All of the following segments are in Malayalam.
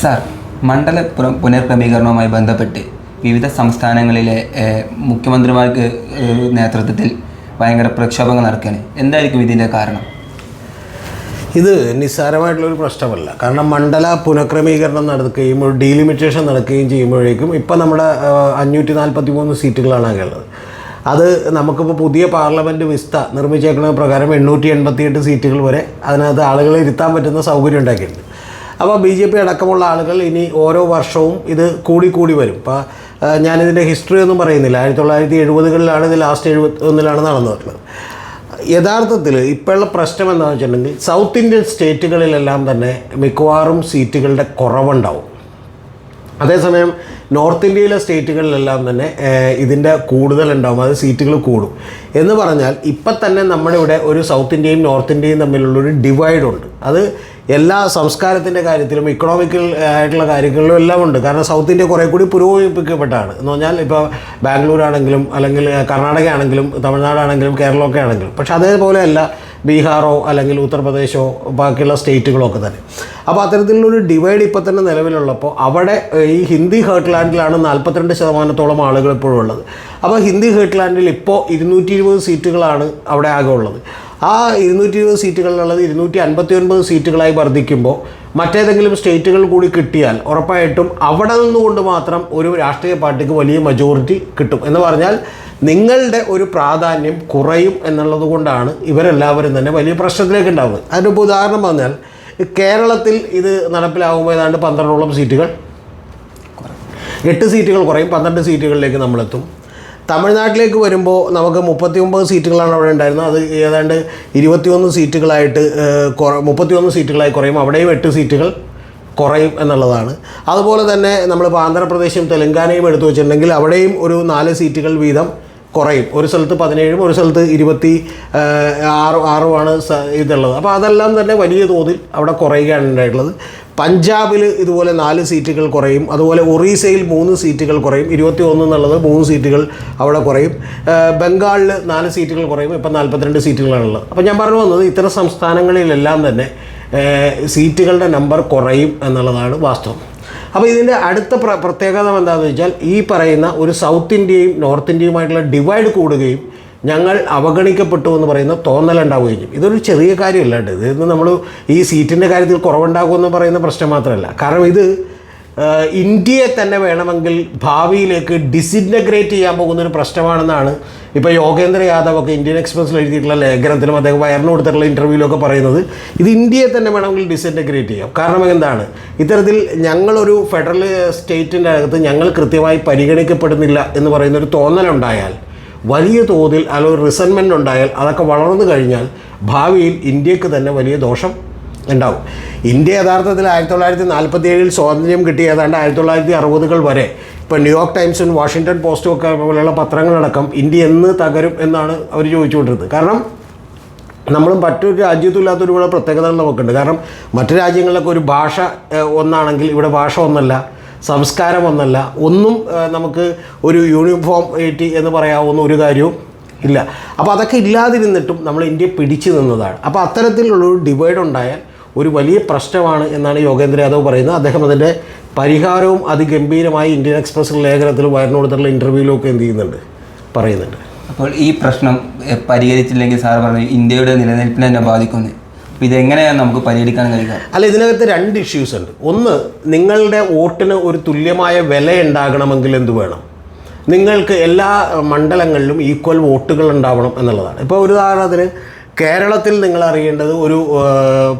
സാർ മണ്ഡല പുന- പുനർക്രമീകരണവുമായി ബന്ധപ്പെട്ട് വിവിധ സംസ്ഥാനങ്ങളിലെ മുഖ്യമന്ത്രിമാർക്ക് നേതൃത്വത്തിൽ ഭയങ്കര പ്രക്ഷോഭങ്ങൾ നടക്കുകയാണ് എന്തായിരിക്കും ഇതിന്റെ കാരണം? ഇത് നിസ്സാരമായിട്ടുള്ളൊരു പ്രശ്നമല്ല. കാരണം മണ്ഡല പുനഃക്രമീകരണം നടക്കുകയും ഡീലിമിറ്റേഷൻ നടക്കുകയും ചെയ്യുമ്പോഴേക്കും ഇപ്പം നമ്മുടെ അഞ്ഞൂറ്റി നാൽപ്പത്തി മൂന്ന് സീറ്റുകളാണ് ആകെയുള്ളത്. അത് നമുക്കിപ്പോൾ പുതിയ പാർലമെന്റ് വിസ്ത നിർമ്മിച്ചേക്കുന്ന പ്രകാരം എണ്ണൂറ്റി എൺപത്തിയെട്ട് സീറ്റുകൾ വരെ അതിനകത്ത് ആളുകളെ ഇരുത്താൻ പറ്റുന്ന സൗകര്യം ഉണ്ടാക്കിയിട്ടുണ്ട്. അപ്പോൾ ബി ജെ പി അടക്കമുള്ള ആളുകൾ ഇനി ഓരോ വർഷവും ഇത് കൂടി കൂടി വരും. ഇപ്പോൾ ഞാനിതിന്റെ ഹിസ്റ്ററി ഒന്നും പറയുന്നില്ല. ആയിരത്തി തൊള്ളായിരത്തി എഴുപതുകളിലാണ് ഇത് ലാസ്റ്റ് എഴുപത്തി ഒന്നിലാണ് നടന്നിട്ടുള്ളത്. യഥാർത്ഥത്തിൽ ഇപ്പോഴുള്ള പ്രശ്നം എന്താണെന്ന് വെച്ചിട്ടുണ്ടെങ്കിൽ സൗത്ത് ഇന്ത്യൻ സ്റ്റേറ്റുകളിലെല്ലാം തന്നെ മിക്കവാറും സീറ്റുകളുടെ കുറവുണ്ടാവും. അതേസമയം നോർത്ത് ഇന്ത്യയിലെ സ്റ്റേറ്റുകളിലെല്ലാം തന്നെ ഇതിന്റെ കൂടുതൽ കൂടുതലുണ്ടാവും അത് സീറ്റുകൾ കൂടും. എന്ന് പറഞ്ഞാൽ ഇപ്പം തന്നെ നമ്മുടെ ഇവിടെ ഒരു സൗത്ത് ഇന്ത്യയും നോർത്ത് ഇന്ത്യയും തമ്മിലുള്ളൊരു ഡിവൈഡ് ഉണ്ട്. അത് എല്ലാ സംസ്കാരത്തിന്റെ കാര്യത്തിലും ഇക്കണോമിക്കൽ ആയിട്ടുള്ള കാര്യങ്ങളിലും എല്ലാം ഉണ്ട്. കാരണം സൗത്ത് ഇന്ത്യ കുറേ കൂടി പുരോഗമിപ്പിക്കപ്പെട്ടാണ് എന്ന് പറഞ്ഞാൽ ഇപ്പോൾ ബാംഗ്ലൂർ ആണെങ്കിലും അല്ലെങ്കിൽ കർണാടക ആണെങ്കിലും തമിഴ്നാടാണെങ്കിലും കേരളമൊക്കെ ആണെങ്കിലും. പക്ഷേ അതേപോലെയല്ല ബീഹാറോ അല്ലെങ്കിൽ ഉത്തർപ്രദേശോ ബാക്കിയുള്ള സ്റ്റേറ്റുകളോ ഒക്കെ തന്നെ. അപ്പോൾ അത്തരത്തിലുള്ളൊരു ഡിവൈഡ് ഇപ്പോൾ തന്നെ നിലവിലുള്ളപ്പോൾ അവിടെ ഈ ഹിന്ദി ഹേർട്ട്ലാൻഡിലാണ് നാൽപ്പത്തിരണ്ട് ശതമാനത്തോളം ആളുകൾ ഇപ്പോഴും ഉള്ളത്. അപ്പോൾ ഹിന്ദി ഹേർട്ട്ലാൻഡിൽ ഇപ്പോൾ ഇരുന്നൂറ്റി ഇരുപത് സീറ്റുകളാണ് അവിടെ ആകെ ഉള്ളത്. ആ ഇരുന്നൂറ്റി ഇരുപത് സീറ്റുകളിലുള്ളത് ഇരുന്നൂറ്റി അൻപത്തി ഒൻപത് സീറ്റുകളായി വർദ്ധിക്കുമ്പോൾ മറ്റേതെങ്കിലും സ്റ്റേറ്റുകൾ കൂടി കിട്ടിയാൽ ഉറപ്പായിട്ടും അവിടെ നിന്നുകൊണ്ട് മാത്രം ഒരു രാഷ്ട്രീയ പാർട്ടിക്ക് വലിയ മജോറിറ്റി കിട്ടും. എന്ന് പറഞ്ഞാൽ നിങ്ങളുടെ ഒരു പ്രാധാന്യം കുറയും എന്നുള്ളത് കൊണ്ടാണ് ഇവരെല്ലാവരും തന്നെ വലിയ പ്രശ്നത്തിലേക്ക് ഉണ്ടാവുന്നത്. അതിനിപ്പോൾ ഉദാഹരണം പറഞ്ഞാൽ കേരളത്തിൽ ഇത് നടപ്പിലാകുമ്പോൾ ഏതാണ്ട് പന്ത്രണ്ടോളം സീറ്റുകൾ. എട്ട് സീറ്റുകൾ കുറയും പന്ത്രണ്ട് സീറ്റുകളിലേക്ക് നമ്മളെത്തും. തമിഴ്നാട്ടിലേക്ക് വരുമ്പോൾ നമുക്ക് മുപ്പത്തി ഒമ്പത് സീറ്റുകളാണ് അവിടെ ഉണ്ടായിരുന്നത്. അത് ഏതാണ്ട് ഇരുപത്തിയൊന്ന് സീറ്റുകളായിട്ട് കുറ മുപ്പത്തിയൊന്ന് സീറ്റുകളായി കുറയും. അവിടെയും എട്ട് സീറ്റുകൾ കുറയും എന്നുള്ളതാണ്. അതുപോലെ തന്നെ നമ്മളിപ്പോൾ ആന്ധ്രാപ്രദേശും തെലങ്കാനയും എടുത്തു വെച്ചിട്ടുണ്ടെങ്കിൽ അവിടെയും ഒരു നാല് സീറ്റുകൾ വീതം കുറയും. ഒരു സ്ഥലത്ത് പതിനേഴും ഒരു സ്ഥലത്ത് ഇരുപത്തി ആറ് ആറുമാണ് ഇതുള്ളത്. അപ്പോൾ അതെല്ലാം തന്നെ വലിയ തോതിൽ അവിടെ കുറയുകയാണ് ഉണ്ടായിട്ടുള്ളത്. പഞ്ചാബിൽ ഇതുപോലെ നാല് സീറ്റുകൾ കുറയും. അതുപോലെ ഒറീസയിൽ മൂന്ന് സീറ്റുകൾ കുറയും. ഇരുപത്തി ഒന്ന് എന്നുള്ളത് മൂന്ന് സീറ്റുകൾ അവിടെ കുറയും. ബംഗാളിൽ നാല് സീറ്റുകൾ കുറയും. ഇപ്പം നാൽപ്പത്തിരണ്ട് സീറ്റുകളാണുള്ളത്. അപ്പോൾ ഞാൻ പറഞ്ഞു വന്നത് ഇത്തരം സംസ്ഥാനങ്ങളിലെല്ലാം തന്നെ സീറ്റുകളുടെ നമ്പർ കുറയും എന്നുള്ളതാണ് വാസ്തവം. അപ്പോൾ ഇതിന്റെ അടുത്ത പ്ര പ്രത്യേകത എന്താണെന്ന് വെച്ചാൽ ഈ പറയുന്ന ഒരു സൗത്ത് ഇന്ത്യയും നോർത്ത് ഇന്ത്യയുമായിട്ടുള്ള ഡിവൈഡ് കൂടുകയും ഞങ്ങൾ അവഗണിക്കപ്പെട്ടു എന്ന് പറയുന്ന തോന്നലുണ്ടാവുകയും ചെയ്യും ഇതൊരു ചെറിയ കാര്യമല്ല കേട്ടോ. നമ്മൾ ഈ സീറ്റിന്റെ കാര്യത്തിൽ കുറവുണ്ടാകുമെന്ന് പറയുന്ന പ്രശ്നം മാത്രമല്ല. കാരണം ഇത് ഇന്ത്യയെ തന്നെ വേണമെങ്കിൽ ഭാവിയിലേക്ക് ഡിസിന്റഗ്രേറ്റ് ചെയ്യാൻ പോകുന്ന ഒരു പ്രശ്നമാണെന്നാണ് ഇപ്പോൾ യോഗേന്ദ്ര യാദവ് ഒക്കെ ഇന്ത്യൻ എക്സ്പ്രസ്സിൽ എഴുതിയിട്ടുള്ള ലേഖനത്തിലും അദ്ദേഹം വയറിന് കൊടുത്തിട്ടുള്ള ഇന്റർവ്യൂവിലൊക്കെ പറയുന്നത്. ഇത് ഇന്ത്യയെ തന്നെ വേണമെങ്കിൽ ഡിസിന്റഗ്രേറ്റ് ചെയ്യാം. കാരണം എന്താണ്? ഇത്തരത്തിൽ ഞങ്ങളൊരു ഫെഡറൽ സ്റ്റേറ്റിന്റെ അകത്ത് ഞങ്ങൾ കൃത്യമായി പരിഗണിക്കപ്പെടുന്നില്ല എന്ന് പറയുന്നൊരു തോന്നലുണ്ടായാൽ വലിയ തോതിൽ അല്ലെങ്കിൽ റിസൻമെന്റ് ഉണ്ടായാൽ അതൊക്കെ വളർന്നു കഴിഞ്ഞാൽ ഭാവിയിൽ ഇന്ത്യയ്ക്ക് തന്നെ വലിയ ദോഷം ഉണ്ടാവും. ഇന്ത്യ യഥാർത്ഥത്തിൽ ആയിരത്തി തൊള്ളായിരത്തി നാൽപ്പത്തി ഏഴിൽ സ്വാതന്ത്ര്യം കിട്ടിയ ഏതാണ്ട് ആയിരത്തി തൊള്ളായിരത്തി അറുപതുകൾ വരെ ഇപ്പോൾ ന്യൂയോർക്ക് ടൈംസും വാഷിങ്ടൺ പോസ്റ്റും ഒക്കെ പോലെയുള്ള പത്രങ്ങളടക്കം ഇന്ത്യ എന്ന് തകരും എന്നാണ് അവർ ചോദിച്ചുകൊണ്ടിരുന്നത്. കാരണം നമ്മളും മറ്റൊരു രാജ്യത്തും ഇല്ലാത്ത ഒരുപാട് പ്രത്യേകതകൾ നമുക്കുണ്ട്. കാരണം മറ്റു രാജ്യങ്ങളിലൊക്കെ ഒരു ഭാഷ ഒന്നാണെങ്കിൽ ഇവിടെ ഭാഷ ഒന്നല്ല. സംസ്കാരം ഒന്നല്ല ഒന്നും നമുക്ക് ഒരു യൂണിഫോം ഏറ്റി എന്ന് പറയാവുന്ന ഒരു കാര്യവും ഇല്ല. അപ്പോൾ അതൊക്കെ ഇല്ലാതിരുന്നിട്ടും നമ്മൾ ഇന്ത്യ പിടിച്ചു നിന്നതാണ്. അപ്പോൾ അത്തരത്തിലുള്ളൊരു ഡിവൈഡ് ഉണ്ടായാൽ ഒരു വലിയ പ്രശ്നമാണ് എന്നാണ് യോഗേന്ദ്ര യാദവ് പറയുന്നത്. അദ്ദേഹം അതിന്റെ പരിഹാരവും അതിഗംഭീരമായി ഇന്ത്യൻ എക്സ്പ്രസ് ലേഖനത്തിൽ വയറിന് കൊടുത്തിട്ടുള്ള ഇന്റർവ്യൂവിലും ഒക്കെ എന്ത് ചെയ്യുന്നുണ്ട്? പറയുന്നുണ്ട്. അപ്പോൾ ഈ പ്രശ്നം പരിഹരിച്ചില്ലെങ്കിൽ സാർ പറഞ്ഞു ഇന്ത്യയുടെ നിലനിൽപ്പിനെ തന്നെ ഇതെങ്ങനെയാണ് നമുക്ക് പരിഹരിക്കാൻ കഴിയുക? അല്ല ഇതിനകത്ത് രണ്ട് ഇഷ്യൂസ് ഉണ്ട്. ഒന്ന് നിങ്ങളുടെ വോട്ടിന് ഒരു തുല്യമായ വില ഉണ്ടാകണമെങ്കിൽ എന്ത് വേണം? നിങ്ങൾക്ക് എല്ലാ മണ്ഡലങ്ങളിലും ഈക്വൽ വോട്ടുകൾ ഉണ്ടാവണം എന്നുള്ളതാണ്. ഇപ്പോൾ ഒരു ഉദാഹരണത്തിന് കേരളത്തിൽ നിങ്ങൾ അറിയേണ്ടത് ഒരു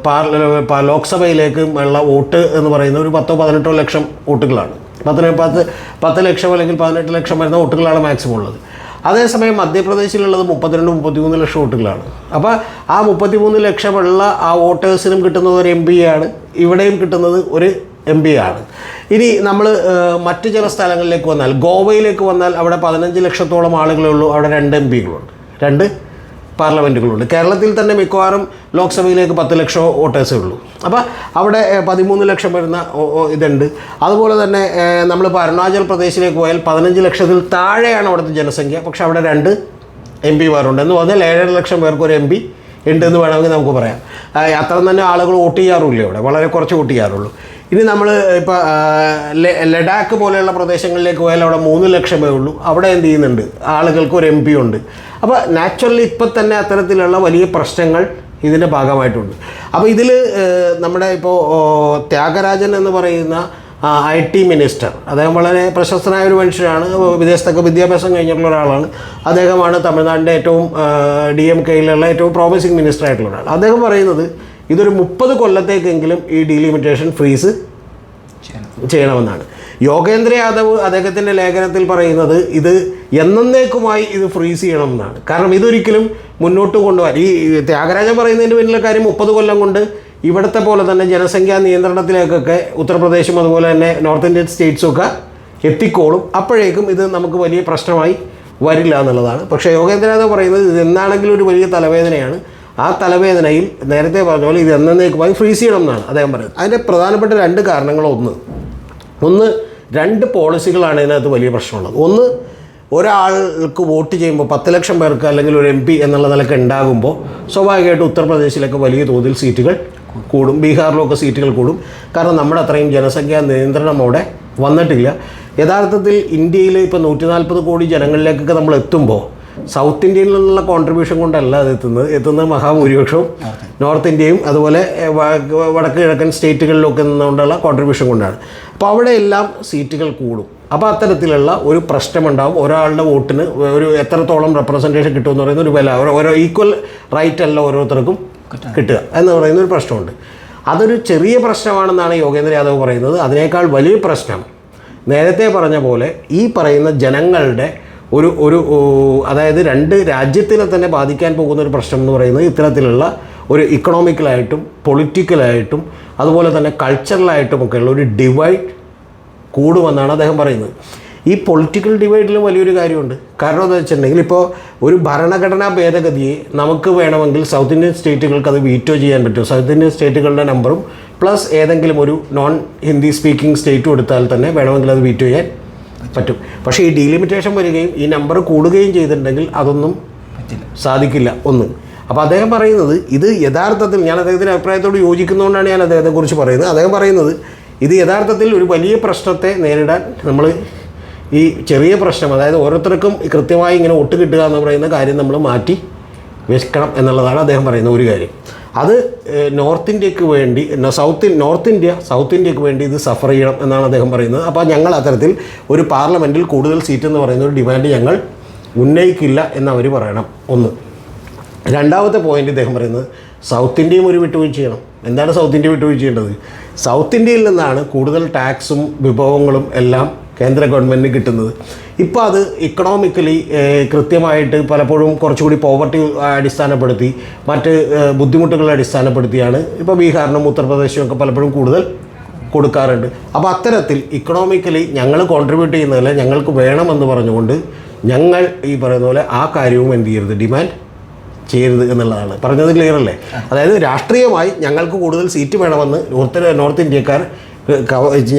പാർല- ലോക്സഭയിലേക്ക് ഉള്ള വോട്ട് എന്ന് പറയുന്ന ഒരു പത്തോ പതിനെട്ടോ ലക്ഷം വോട്ടുകളാണ്. പത്തിന് പത്ത് പത്ത് ലക്ഷം അല്ലെങ്കിൽ പതിനെട്ട് ലക്ഷം വരുന്ന വോട്ടുകളാണ് മാക്സിമം ഉള്ളത്. അതേസമയം മധ്യപ്രദേശിലുള്ളത് മുപ്പത്തിരണ്ട് മുപ്പത്തിമൂന്ന് ലക്ഷം വോട്ടുകളാണ്. അപ്പോൾ ആ മുപ്പത്തിമൂന്ന് ലക്ഷമുള്ള ആ വോട്ടേഴ്സിനും കിട്ടുന്നത് ഒരു എം ആണ്. ഇവിടെയും കിട്ടുന്നത് ഒരു എം പി ആണ്. ഇനി നമ്മൾ മറ്റ് ചില സ്ഥലങ്ങളിലേക്ക് വന്നാൽ ഗോവയിലേക്ക് വന്നാൽ അവിടെ പതിനഞ്ച് ലക്ഷത്തോളം ആളുകളേ ഉള്ളൂ. അവിടെ രണ്ട് എം പികളുണ്ട് രണ്ട് പാർലമെന്റുകളുണ്ട് കേരളത്തിൽ തന്നെ മിക്കവാറും ലോക്സഭയിലേക്ക് പത്ത് ലക്ഷം വോട്ടേഴ്സേ ഉള്ളൂ. അപ്പോൾ അവിടെ പതിമൂന്ന് ലക്ഷം വരുന്ന ഇതുണ്ട്. അതുപോലെ തന്നെ നമ്മൾ ഇപ്പോൾ അരുണാചൽ പ്രദേശിലേക്ക് പോയാൽ പതിനഞ്ച് ലക്ഷത്തിൽ താഴെയാണ് അവിടുത്തെ ജനസംഖ്യ. പക്ഷേ അവിടെ രണ്ട് എം പിമാരുണ്ട്. എന്ന് പറഞ്ഞാൽ ഏഴര ലക്ഷം പേർക്ക് ഒരു എം പി ഉണ്ട് എന്ന് വേണമെങ്കിൽ നമുക്ക് പറയാം. അത്ര തന്നെ ആളുകൾ വോട്ട് ചെയ്യാറുമില്ല ഇവിടെ. വളരെ കുറച്ച് വോട്ട് ചെയ്യാറുള്ളൂ. ഇനി നമ്മൾ ഇപ്പോൾ ലഡാക്ക് പോലെയുള്ള പ്രദേശങ്ങളിലേക്ക് പോയാൽ അവിടെ മൂന്ന് ലക്ഷമേ ഉള്ളൂ. അവിടെ എന്ത് ചെയ്യുന്നുണ്ട്? ആളുകൾക്ക് ഒരു എം പി ഉണ്ട്. അപ്പോൾ നാച്ചുറലി ഇപ്പം തന്നെ അത്തരത്തിലുള്ള വലിയ പ്രശ്നങ്ങൾ ഇതിന്റെ ഭാഗമായിട്ടുണ്ട്. അപ്പോൾ ഇതിൽ നമ്മുടെ ഇപ്പോൾ ത്യാഗരാജൻ എന്ന് പറയുന്ന ഐ ടി മിനിസ്റ്റർ അദ്ദേഹം വളരെ പ്രശസ്തനായ ഒരു മനുഷ്യനാണ്. വിദേശത്തൊക്കെ വിദ്യാഭ്യാസം കഴിഞ്ഞിട്ടുള്ള ഒരാളാണ്. അദ്ദേഹമാണ് തമിഴ്നാടിന്റെ ഏറ്റവും ഡി എം കെയിലുള്ള ഏറ്റവും പ്രോമിസിങ് മിനിസ്റ്റർ ആയിട്ടുള്ള ഒരാൾ. അദ്ദേഹം പറയുന്നത് ഇതൊരു മുപ്പത് കൊല്ലത്തേക്കെങ്കിലും ഈ ഡീലിമിറ്റേഷൻ ഫ്രീസ് ചെയ്യണമെന്നാണ്. യോഗേന്ദ്ര യാദവ് അദ്ദേഹത്തിന്റെ ലേഖനത്തിൽ പറയുന്നത് ഇത് എന്നേക്കുമായി ഇത് ഫ്രീസ് ചെയ്യണമെന്നാണ്. കാരണം ഇതൊരിക്കലും മുന്നോട്ട് കൊണ്ടുപോകാൻ ഈ ത്യാഗരാജൻ പറയുന്നതിന്റെ പിന്നിലെ കാര്യം മുപ്പത് കൊല്ലം കൊണ്ട് ഇവിടുത്തെ പോലെ തന്നെ ജനസംഖ്യാ നിയന്ത്രണത്തിലേക്കൊക്കെ ഉത്തർപ്രദേശും അതുപോലെ തന്നെ നോർത്ത് ഇന്ത്യൻ സ്റ്റേറ്റ്സും ഒക്കെ എത്തിക്കോളും. അപ്പോഴേക്കും ഇത് നമുക്ക് വലിയ പ്രശ്നമായി വരില്ല എന്നുള്ളതാണ്. പക്ഷേ യോഗേന്ദ്രനാഥ് യാദവ് പറയുന്നത് ഇത് എന്താണെങ്കിലും ഒരു വലിയ തലവേദനയാണ്. ആ തലവേദനയിൽ നേരത്തെ പറഞ്ഞ പോലെ ഇത് എന്നേക്കുമായി ഫ്രീസ് ചെയ്യണം എന്നാണ് അദ്ദേഹം പറയുന്നത്. അതിന്റെ പ്രധാനപ്പെട്ട രണ്ട് കാരണങ്ങളൊന്ന് ഒന്ന്. രണ്ട് പോളിസികളാണ് ഇതിനകത്ത് വലിയ പ്രശ്നമുള്ളത്. ഒന്ന് ഒരാൾക്ക് വോട്ട് ചെയ്യുമ്പോൾ പത്ത് ലക്ഷം പേർക്ക് അല്ലെങ്കിൽ ഒരു എം പി എന്നുള്ള നിലയ്ക്ക് ഉണ്ടാകുമ്പോൾ സ്വാഭാവികമായിട്ട് ഉത്തർപ്രദേശിലൊക്കെ വലിയ തോതിൽ സീറ്റുകൾ കൂടും. ബീഹാറിലൊക്കെ സീറ്റുകൾ കൂടും. കാരണം നമ്മുടെ അത്രയും ജനസംഖ്യാ നിയന്ത്രണം അവിടെ വന്നിട്ടില്ല. യഥാർത്ഥത്തിൽ ഇന്ത്യയിൽ ഇപ്പോൾ നൂറ്റി നാൽപ്പത് കോടി ജനങ്ങളിലേക്കൊക്കെ നമ്മൾ എത്തുമ്പോൾ സൗത്ത് ഇന്ത്യയിൽ നിന്നുള്ള കോൺട്രിബ്യൂഷൻ കൊണ്ടല്ല അത് എത്തുന്നത്. എത്തുന്നത് മഹാഭൂരിപക്ഷവും നോർത്ത് ഇന്ത്യയും അതുപോലെ വടക്ക് കിഴക്കൻ സ്റ്റേറ്റുകളിലൊക്കെ നിന്നുകൊണ്ടുള്ള കോൺട്രിബ്യൂഷൻ കൊണ്ടാണ്. അപ്പോൾ അവിടെയെല്ലാം സീറ്റുകൾ കൂടും. അപ്പോൾ അത്തരത്തിലുള്ള ഒരു പ്രശ്നമുണ്ടാവും. ഒരാളുടെ വോട്ടിന് ഒരു എത്രത്തോളം റെപ്രസെന്റേഷൻ കിട്ടുമെന്ന് പറയുന്ന ഒരു വില ഓരോ- ഓരോ ഈക്വൽ റൈറ്റ് അല്ല ഓരോരുത്തർക്കും കിട്ടുക എന്ന് പറയുന്ന ഒരു പ്രശ്നമുണ്ട്. അതൊരു ചെറിയ പ്രശ്നമാണെന്നാണ് യോഗേന്ദ്ര യാദവ് പറയുന്നത്. അതിനേക്കാൾ വലിയ പ്രശ്നം നേരത്തെ പറഞ്ഞ പോലെ ഈ പറയുന്ന ജനങ്ങളുടെ ഒരു ഒരു അതായത് രണ്ട് രാജ്യത്തിനെ തന്നെ ബാധിക്കാൻ പോകുന്ന ഒരു പ്രശ്നം എന്ന് പറയുന്നത് ഇത്തരത്തിലുള്ള ഒരു ഇക്കണോമിക്കലായിട്ടും പൊളിറ്റിക്കലായിട്ടും അതുപോലെ തന്നെ കൾച്ചറലായിട്ടും ഒക്കെയുള്ള ഒരു ഡിവൈഡ് കൂടുമെന്നാണ് അദ്ദേഹം പറയുന്നത്. ഈ പൊളിറ്റിക്കൽ ഡിവൈഡിലും വലിയൊരു കാര്യമുണ്ട്. കാരണം എന്താ വെച്ചിട്ടുണ്ടെങ്കിൽ ഇപ്പോൾ ഒരു ഭരണഘടനാ ഭേദഗതിയെ നമുക്ക് വേണമെങ്കിൽ സൗത്ത് ഇന്ത്യൻ സ്റ്റേറ്റുകൾക്ക് അത് വീറ്റോ ചെയ്യാൻ പറ്റും. സൗത്ത് ഇന്ത്യൻ സ്റ്റേറ്റുകളുടെ നമ്പറും പ്ലസ് ഏതെങ്കിലും ഒരു നോൺ ഹിന്ദി സ്പീക്കിംഗ് സ്റ്റേറ്റും എടുത്താൽ തന്നെ വേണമെങ്കിൽ അത് വീറ്റോ ചെയ്യാൻ പറ്റും. പക്ഷേ ഈ ഡീലിമിറ്റേഷൻ വരികയും ഈ നമ്പർ കൂടുകയും ചെയ്തിട്ടുണ്ടെങ്കിൽ അതൊന്നും പറ്റില്ല. സാധിക്കില്ല. ഒന്ന്. അപ്പോൾ അദ്ദേഹം പറയുന്നത് ഇത് യഥാർത്ഥത്തിൽ ഞാൻ അദ്ദേഹത്തിന്റെ അഭിപ്രായത്തോട് യോജിക്കുന്നതുകൊണ്ടാണ് ഞാൻ അദ്ദേഹത്തെക്കുറിച്ച് പറയുന്നത്. അദ്ദേഹം പറയുന്നത് ഇത് യഥാർത്ഥത്തിൽ ഒരു വലിയ പ്രശ്നത്തെ നേരിടാൻ നമ്മൾ ഈ ചെറിയ പ്രശ്നം അതായത് ഓരോരുത്തർക്കും കൃത്യമായി ഇങ്ങനെ ഒട്ട് കിട്ടുക എന്ന് പറയുന്ന കാര്യം നമ്മൾ മാറ്റി വെക്കണം എന്നുള്ളതാണ് അദ്ദേഹം പറയുന്ന ഒരു കാര്യം. അത് നോർത്ത് ഇന്ത്യയ്ക്ക് വേണ്ടി സൗത്ത് നോർത്ത് ഇന്ത്യ സൗത്ത് ഇന്ത്യയ്ക്ക് വേണ്ടി ഇത് സഫർ ചെയ്യണം എന്നാണ് അദ്ദേഹം പറയുന്നത്. അപ്പോൾ ഞങ്ങൾ അത്തരത്തിൽ ഒരു പാർലമെന്റിൽ കൂടുതൽ സീറ്റ് എന്ന് പറയുന്ന ഒരു ഡിമാൻഡ് ഞങ്ങൾ ഉന്നയിക്കില്ല എന്നവർ പറയണം. ഒന്ന്. രണ്ടാമത്തെ പോയിന്റ് ഇദ്ദേഹം പറയുന്നത് സൗത്ത് ഇന്ത്യയും ഒരു വിട്ടുവീഴ്ച ചെയ്യണം. എന്താണ് സൗത്ത് ഇന്ത്യ വിട്ടുവീഴ്ച ചെയ്യേണ്ടത്? സൗത്ത് ഇന്ത്യയിൽ നിന്നാണ് കൂടുതൽ ടാക്സും വിഭവങ്ങളും എല്ലാം കേന്ദ്ര ഗവൺമെന്റിന് കിട്ടുന്നത്. ഇപ്പോൾ അത് ഇക്കണോമിക്കലി കൃത്യമായിട്ട് പലപ്പോഴും കുറച്ചുകൂടി പോവർട്ടി അടിസ്ഥാനപ്പെടുത്തി മറ്റ് ബുദ്ധിമുട്ടുകളെ അടിസ്ഥാനപ്പെടുത്തിയാണ് ഇപ്പോൾ ബീഹാറിനും ഉത്തർപ്രദേശും ഒക്കെ പലപ്പോഴും കൂടുതൽ കൊടുക്കാറുണ്ട്. അപ്പോൾ അത്തരത്തിൽ ഇക്കണോമിക്കലി ഞങ്ങൾ കോൺട്രിബ്യൂട്ട് ചെയ്യുന്നതല്ല ഞങ്ങൾക്ക് വേണമെന്ന് പറഞ്ഞുകൊണ്ട് ഞങ്ങൾ ഈ പറയുന്ന പോലെ ആ കാര്യവും എന്ത് ചെയ്യരുത് ഡിമാൻഡ് ചെയ്യരുത് എന്നുള്ളതാണ്. പറഞ്ഞത് ക്ലിയർ അല്ലേ? അതായത് രാഷ്ട്രീയമായി ഞങ്ങൾക്ക് കൂടുതൽ സീറ്റ് വേണമെന്ന് നോർത്ത് നോർത്ത് ഇന്ത്യക്കാർ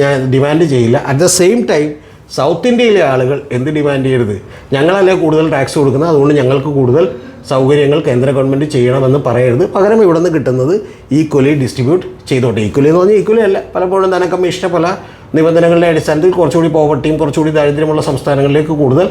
ഞാൻ ഡിമാൻഡ് ചെയ്യില്ല. At the same time south ഇന്ത്യയിലെ ആളുകൾ എന്ത് ഡിമാൻഡ് ചെയ്യരുത്? ഞങ്ങളല്ലേ കൂടുതൽ ടാക്സ് കൊടുക്കുന്നത്? അതുകൊണ്ട് ഞങ്ങൾക്ക് കൂടുതൽ സൗകര്യങ്ങൾ കേന്ദ്ര ഗവൺമെന്റ് ചെയ്യണമെന്ന് പറയരുത്. പകരം ഇവിടെ നിന്ന് കിട്ടുന്നത് ഈക്വലി ഡിസ്ട്രിബ്യൂട്ട് ചെയ്തോട്ടെ. ഈക്വലി എന്ന് പറഞ്ഞാൽ ഈക്വലി അല്ല. പലപ്പോഴും ധനക്കമ്മീഷന്റെ പല നിബന്ധനകളുടെ അടിസ്ഥാനത്തിൽ കുറച്ചുകൂടി പോവർട്ടിയും കുറച്ചുകൂടി ദാരിദ്ര്യമുള്ള സംസ്ഥാനങ്ങളിലേക്ക് കൂടുതൽ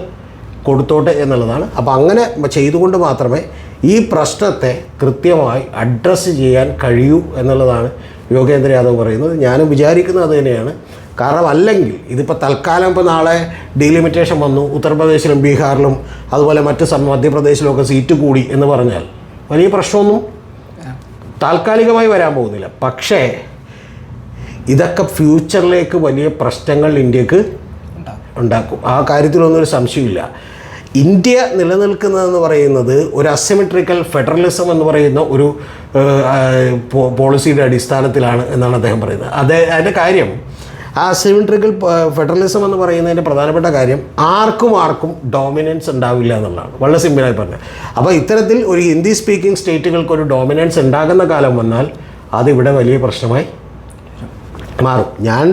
കൊടുത്തോട്ടെ എന്നുള്ളതാണ്. അപ്പോൾ അങ്ങനെ ചെയ്തുകൊണ്ട് മാത്രമേ ഈ പ്രശ്നത്തെ കൃത്യമായി അഡ്രസ്സ് ചെയ്യാൻ കഴിയൂ എന്നുള്ളതാണ് യോഗേന്ദ്ര യാദവ് പറയുന്നത്. ഞാനും വിചാരിക്കുന്നത് അത് തന്നെയാണ്. കാരണം അല്ലെങ്കിൽ ഇതിപ്പോൾ തൽക്കാലം ഇപ്പോൾ നാളെ ഡീലിമിറ്റേഷൻ വന്നു. ഉത്തർപ്രദേശിലും ബീഹാറിലും അതുപോലെ മറ്റ് മധ്യപ്രദേശിലും ഒക്കെ സീറ്റ് കൂടി എന്ന് പറഞ്ഞാൽ വലിയ പ്രശ്നമൊന്നും താൽക്കാലികമായി വരാൻ പോകുന്നില്ല. പക്ഷേ ഇതൊക്കെ ഫ്യൂച്ചറിലേക്ക് വലിയ പ്രശ്നങ്ങൾ ഇന്ത്യയ്ക്ക് ഉണ്ടാക്കും. ആ കാര്യത്തിലൊന്നും ഒരു സംശയമില്ല ഇന്ത്യ നിലനിൽക്കുന്നതെന്ന് പറയുന്നത് ഒരു അസിമെട്രിക്കൽ ഫെഡറലിസം എന്ന് പറയുന്ന ഒരു പോളിസിയുടെ അടിസ്ഥാനത്തിലാണ് എന്നാണ് അദ്ദേഹം പറയുന്നത്. അത് അതിന്റെ കാര്യം ആ അസിമെട്രിക്കൽ ഫെഡറലിസം എന്ന് പറയുന്നതിന്റെ പ്രധാനപ്പെട്ട കാര്യം ആർക്കും ആർക്കും ഡോമിനൻസ് ഉണ്ടാവില്ല എന്നുള്ളതാണ്. വളരെ സിമ്പിളായി പറഞ്ഞത് അപ്പോൾ ഇത്തരത്തിൽ ഒരു ഹിന്ദി സ്പീക്കിംഗ് സ്റ്റേറ്റുകൾക്ക് ഒരു ഡോമിനൻസ് ഉണ്ടാകുന്ന കാലം വന്നാൽ അതിവിടെ വലിയ പ്രശ്നമായി മാറും. ഞാൻ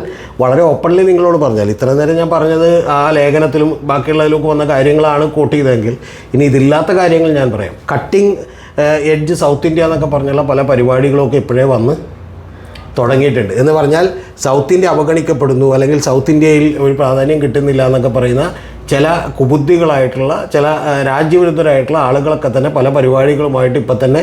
വളരെ ഓപ്പൺലി നിങ്ങളോട് പറഞ്ഞാൽ ഇത്ര നേരം ഞാൻ പറഞ്ഞത് ആ ലേഖനത്തിലും ബാക്കിയുള്ളതിലൊക്കെ വന്ന കാര്യങ്ങളാണ് കോട്ട് ചെയ്തതെങ്കിൽ ഇനി ഇതില്ലാത്ത കാര്യങ്ങൾ ഞാൻ പറയാം. കട്ടിങ് എഡ്ജ് സൗത്ത് ഇന്ത്യ എന്നൊക്കെ പറഞ്ഞുള്ള പല പരിപാടികളൊക്കെ ഇപ്പോഴേ വന്ന് തുടങ്ങിയിട്ടുണ്ട്. എന്ന് പറഞ്ഞാൽ സൗത്ത് ഇന്ത്യ അവഗണിക്കപ്പെടുന്നു അല്ലെങ്കിൽ സൗത്ത് ഇന്ത്യയിൽ ഒരു പ്രാധാന്യം കിട്ടുന്നില്ല എന്നൊക്കെ പറയുന്ന ചില കുബുദ്ധികളായിട്ടുള്ള ചില രാജ്യവിരുദ്ധരായിട്ടുള്ള ആളുകളൊക്കെ തന്നെ പല പരിപാടികളുമായിട്ട് ഇപ്പം തന്നെ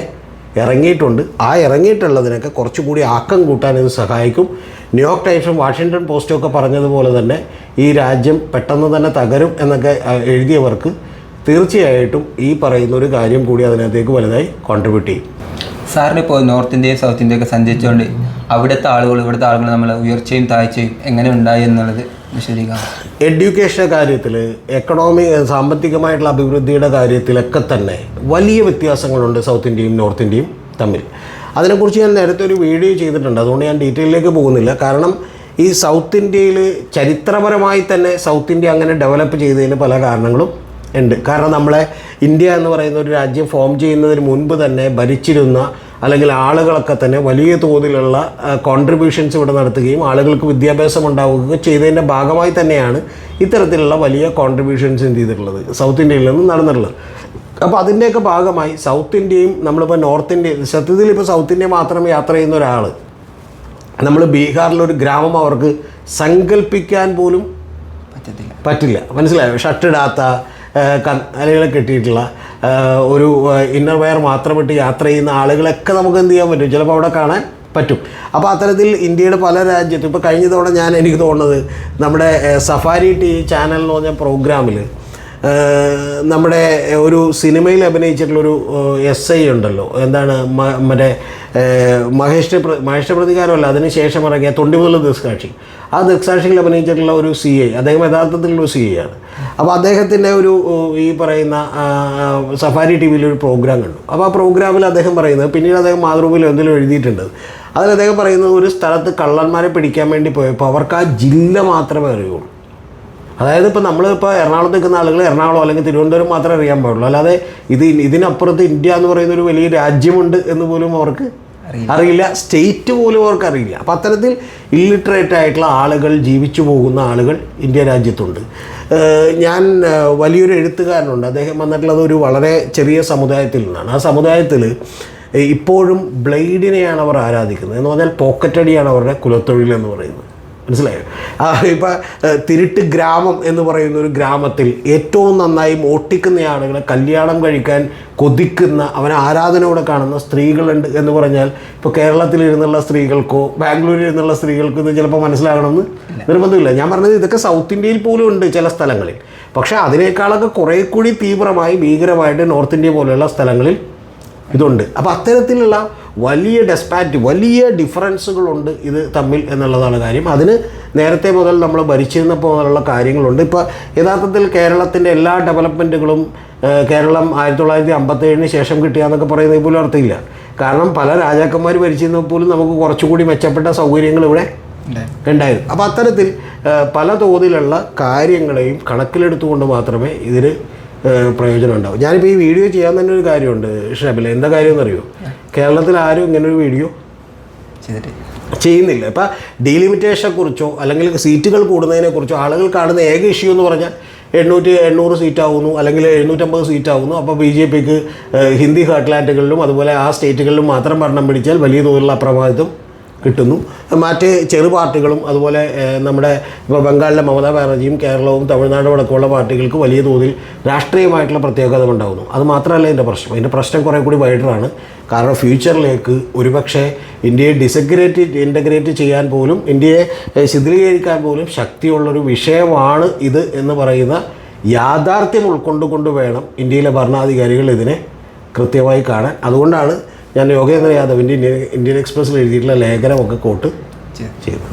ഇറങ്ങിയിട്ടുണ്ട്. ആ ഇറങ്ങിയിട്ടുള്ളതിനൊക്കെ കുറച്ചുകൂടി ആക്കം കൂട്ടാൻ ഇത് സഹായിക്കും. ന്യൂയോർക്ക് ടൈംസും വാഷിങ്ടൺ പോസ്റ്റും ഒക്കെ പറഞ്ഞതുപോലെ തന്നെ ഈ രാജ്യം പെട്ടെന്ന് തന്നെ തകരും എന്നൊക്കെ എഴുതിയവർക്ക് തീർച്ചയായിട്ടും ഈ പറയുന്ന ഒരു കാര്യം കൂടി അതിനകത്തേക്ക് വലുതായി കോൺട്രിബ്യൂട്ട് ചെയ്യും. സാറിന് ഇപ്പോൾ നോർത്ത് ഇന്ത്യയും സൗത്ത് ഇന്ത്യയൊക്കെ സഞ്ചരിച്ചുകൊണ്ട് അവിടുത്തെ ആളുകൾ ഇവിടുത്തെ ആളുകൾ നമ്മൾ ഉയർച്ചയും താഴ്ചയും എങ്ങനെ ഉണ്ടായി എന്നുള്ളത് എഡ്യൂക്കേഷൻ കാര്യത്തിൽ എക്കണോമി സാമ്പത്തികമായിട്ടുള്ള അഭിവൃദ്ധിയുടെ കാര്യത്തിലൊക്കെ തന്നെ വലിയ വ്യത്യാസങ്ങളുണ്ട് സൗത്ത് ഇന്ത്യയും നോർത്ത് ഇന്ത്യയും തമ്മിൽ. അതിനെക്കുറിച്ച് ഞാൻ നേരത്തെ ഒരു വീഡിയോ ചെയ്തിട്ടുണ്ട്. അതുകൊണ്ട് ഞാൻ ഡീറ്റെയിലേക്ക് പോകുന്നില്ല. കാരണം ഈ സൗത്ത് ഇന്ത്യയിൽ ചരിത്രപരമായി തന്നെ സൗത്ത് ഇന്ത്യ അങ്ങനെ ഡെവലപ്പ് ചെയ്തതിന് പല കാരണങ്ങളും ഉണ്ട്. കാരണം നമ്മളെ ഇന്ത്യ എന്ന് പറയുന്ന ഒരു രാജ്യം ഫോം ചെയ്യുന്നതിന് മുൻപ് തന്നെ ഭരിച്ചിരുന്ന അല്ലെങ്കിൽ ആളുകളൊക്കെ തന്നെ വലിയ തോതിലുള്ള കോൺട്രിബ്യൂഷൻസ് ഇവിടെ നടത്തുകയും ആളുകൾക്ക് വിദ്യാഭ്യാസം ഉണ്ടാവുകയും ചെയ്തതിന്റെ ഭാഗമായി തന്നെയാണ് ഇത്തരത്തിലുള്ള വലിയ കോൺട്രിബ്യൂഷൻസ് എന്ത് ചെയ്തിട്ടുള്ളത് സൗത്ത് ഇന്ത്യയിൽ നിന്ന് നടന്നിട്ടുള്ളത്. അപ്പോൾ അതിന്റെയൊക്കെ ഭാഗമായി സൗത്ത് ഇന്ത്യയും നമ്മളിപ്പോൾ നോർത്ത് ഇന്ത്യ സത്യത്തിൽ ഇപ്പോൾ സൗത്ത് ഇന്ത്യ മാത്രം യാത്ര ചെയ്യുന്ന ഒരാൾ നമ്മൾ ബീഹാറിലൊരു ഗ്രാമം അവർക്ക് സങ്കല്പിക്കാൻ പോലും പറ്റത്തില്ല. പറ്റില്ല. മനസ്സിലായോ? ഷട്ടിടാത്ത കന്നലുകളെ കെട്ടിയിട്ടുള്ള ഒരു ഇന്നർ വെയർ മാത്രമിട്ട് യാത്ര ചെയ്യുന്ന ആളുകളൊക്കെ നമുക്ക് എന്ത് ചെയ്യാൻ പറ്റും? ചിലപ്പോൾ അവിടെ കാണാൻ പറ്റും. അപ്പോൾ അത്തരത്തിൽ ഇന്ത്യയുടെ പല രാജ്യത്തും ഇപ്പോൾ കഴിഞ്ഞ തവണ ഞാൻ എനിക്ക് തോന്നുന്നത് നമ്മുടെ സഫാരി ടി ചാനൽ എന്ന് പറഞ്ഞ പ്രോഗ്രാമിൽ നമ്മുടെ ഒരു സിനിമയിൽ അഭിനയിച്ചിട്ടുള്ളൊരു എസ് ഐ ഉണ്ടല്ലോ. എന്താണ് മറ്റേ മഹേഷ് മഹേഷ് പ്രതികാരമല്ല അതിന് ശേഷം ഇറങ്ങിയ തൊണ്ടി മുതൽ ദൃക്സാക്ഷി. ആ ദൃക്സാക്ഷിയിൽ അഭിനയിച്ചിട്ടുള്ള ഒരു സി ഐ അദ്ദേഹം യഥാർത്ഥത്തിലുള്ള സി ഐ ആണ്. അപ്പോൾ അദ്ദേഹത്തിന്റെ ഒരു ഈ പറയുന്ന സഫാരി ടി വിയിലൊരു പ്രോഗ്രാം കണ്ടു. അപ്പോൾ ആ പ്രോഗ്രാമിൽ അദ്ദേഹം പറയുന്നത് പിന്നീട് അദ്ദേഹം മാതൃഭൂമിയിൽ എന്തെങ്കിലും എഴുതിയിട്ടുണ്ട്. അതിൽ അദ്ദേഹം പറയുന്നത് ഒരു സ്ഥലത്ത് കള്ളന്മാരെ പിടിക്കാൻ വേണ്ടി പോയപ്പോൾ അവർക്ക് ആ ജില്ല മാത്രമേ അറിയുള്ളൂ. അതായത് ഇപ്പോൾ നമ്മളിപ്പോൾ എറണാകുളത്ത് നിൽക്കുന്ന ആളുകൾ എറണാകുളം അല്ലെങ്കിൽ തിരുവനന്തപുരം മാത്രമേ അറിയാൻ പാടുള്ളൂ. അല്ലാതെ ഇത് ഇതിനപ്പുറത്ത് ഇന്ത്യ എന്ന് പറയുന്ന ഒരു വലിയ രാജ്യമുണ്ട് എന്ന് പോലും അവർക്ക് അറിയില്ല. സ്റ്റേറ്റ് പോലും അവർക്ക് അറിയില്ല. അപ്പം അത്തരത്തിൽ ഇല്ലിറ്ററേറ്റ് ആയിട്ടുള്ള ആളുകൾ ജീവിച്ചു പോകുന്ന ആളുകൾ ഇന്ത്യ രാജ്യത്തുണ്ട്. ഞാൻ വലിയൊരു എഴുത്തുകാരനുണ്ട്. അദ്ദേഹം വന്നിട്ടുള്ളത് ഒരു വളരെ ചെറിയ സമുദായത്തിൽ നിന്നാണ്. ആ സമുദായത്തിൽ ഇപ്പോഴും ബ്ലേഡിനെയാണ് അവർ ആരാധിക്കുന്നത്. എന്ന് പറഞ്ഞാൽ പോക്കറ്റടിയാണ് അവരുടെ കുലത്തൊഴിൽ എന്ന് പറയുന്നത്. മനസ്സിലായോ? ഇപ്പം തിരുട്ട് ഗ്രാമം എന്ന് പറയുന്ന ഒരു ഗ്രാമത്തിൽ ഏറ്റവും നന്നായി മോട്ടിക്കുന്ന ആളുകളെ കല്യാണം കഴിക്കാൻ കൊതിക്കുന്ന അവനെ ആരാധനയോടെ കാണുന്ന സ്ത്രീകളുണ്ട് എന്ന് പറഞ്ഞാൽ ഇപ്പോൾ കേരളത്തിൽ ഇരുന്നുള്ള സ്ത്രീകൾക്കോ ബാംഗ്ലൂരിൽ ഇരുന്നുള്ള സ്ത്രീകൾക്കോ ഇത് ചിലപ്പോൾ മനസ്സിലാകണമെന്ന് നിർബന്ധമില്ല. ഞാൻ പറഞ്ഞത് ഇതൊക്കെ സൗത്ത് ഇന്ത്യയിൽ പോലും ഉണ്ട് ചില സ്ഥലങ്ങളിൽ. പക്ഷേ അതിനേക്കാളൊക്കെ കുറേ കൂടി തീവ്രമായി ഭീകരമായിട്ട് നോർത്ത് ഇന്ത്യ പോലെയുള്ള സ്ഥലങ്ങളിൽ ഇതുണ്ട്. അപ്പോൾ അത്തരത്തിലുള്ള വലിയ ഡെസ്പാറ്റ് വലിയ ഡിഫറൻസുകളുണ്ട് ഇത് തമ്മിൽ എന്നുള്ളതാണ് കാര്യം. അതിന് നേരത്തെ മുതൽ നമ്മൾ ഭരിച്ചിരുന്നപ്പോൾ മുതലുള്ള കാര്യങ്ങളുണ്ട്. ഇപ്പോൾ യഥാർത്ഥത്തിൽ കേരളത്തിന്റെ എല്ലാ ഡെവലപ്മെന്റുകളും കേരളം ആയിരത്തി തൊള്ളായിരത്തി അമ്പത്തേഴിന് ശേഷം കിട്ടിയാന്നൊക്കെ പറയുന്നത് പോലും അർത്ഥമില്ല. കാരണം പല രാജാക്കന്മാർ ഭരിച്ചിരുന്നപ്പോൾ പോലും നമുക്ക് കുറച്ചുകൂടി മെച്ചപ്പെട്ട സൗകര്യങ്ങൾ ഇവിടെ ഉണ്ടായിരുന്നു. അപ്പോൾ അത്തരത്തിൽ പല തോതിലുള്ള കാര്യങ്ങളെയും കണക്കിലെടുത്തുകൊണ്ട് മാത്രമേ ഇതിന് പ്രയോജനം ഉണ്ടാവും. ഞാനിപ്പോൾ ഈ വീഡിയോ ചെയ്യാൻ തന്നെ ഒരു കാര്യമുണ്ട് ഷബില. എന്താ കാര്യം എന്നറിയോ കേരളത്തിൽ ആരും ഇങ്ങനെ ഒരു വീഡിയോ ചെയ്യുന്നില്ല. ഇപ്പം ഡീലിമിറ്റേഷനെ കുറിച്ചോ അല്ലെങ്കിൽ സീറ്റുകൾ കൂടുന്നതിനെ കുറിച്ചോ ആളുകൾ കാണുന്ന ഏക ഇഷ്യൂ എന്ന് പറഞ്ഞാൽ എണ്ണൂറ്റി എണ്ണൂറ് സീറ്റ് ആവുന്നു അല്ലെങ്കിൽ എഴുന്നൂറ്റമ്പത് സീറ്റ് ആവുന്നു അപ്പോൾ ബി ജെ പിക്ക് ഹിന്ദി ഹാർട്ട്ലാൻഡുകളിലും അതുപോലെ ആ സ്റ്റേറ്റുകളിലും മാത്രം ഭരണം പിടിച്ചാൽ വലിയ തോതിലുള്ള അപ്രമാദിത്വം കിട്ടുന്നു. മറ്റ് ചെറു പാർട്ടികളും അതുപോലെ നമ്മുടെ ഇപ്പോൾ ബംഗാളിലെ മമതാ ബാനർജിയും കേരളവും തമിഴ്നാടും അടക്കമുള്ള പാർട്ടികൾക്ക് വലിയ തോതിൽ രാഷ്ട്രീയമായിട്ടുള്ള പ്രത്യേകത ഉണ്ടാകുന്നു അത് മാത്രമല്ല ഇതിന്റെ പ്രശ്നം. ഇതിന്റെ പ്രശ്നം കുറേ കൂടി വൈഡറാണ് കാരണം ഫ്യൂച്ചറിലേക്ക് ഒരുപക്ഷെ ഇന്ത്യയെ ഡിസഗ്രേറ്റ് ഇന്റഗ്രേറ്റ് ചെയ്യാൻ പോലും ഇന്ത്യയെ ശിഥിലീകരിക്കാൻ പോലും ശക്തിയുള്ളൊരു വിഷയമാണ് ഇത് എന്ന് പറയുന്ന യാഥാർത്ഥ്യം ഉൾക്കൊണ്ടുകൊണ്ട് വേണം ഇന്ത്യയിലെ ഭരണാധികാരികൾ ഇതിനെ കൃത്യമായി കാണാൻ. അതുകൊണ്ടാണ് ഞാൻ യോഗേന്ദ്ര യാദവിന്റെ ഇന്ത്യൻ ഇന്ത്യൻ എക്സ്പ്രസ്സിൽ എഴുതിയിട്ടുള്ള ലേഖനമൊക്കെ കോട്ട് ചെയ്തു.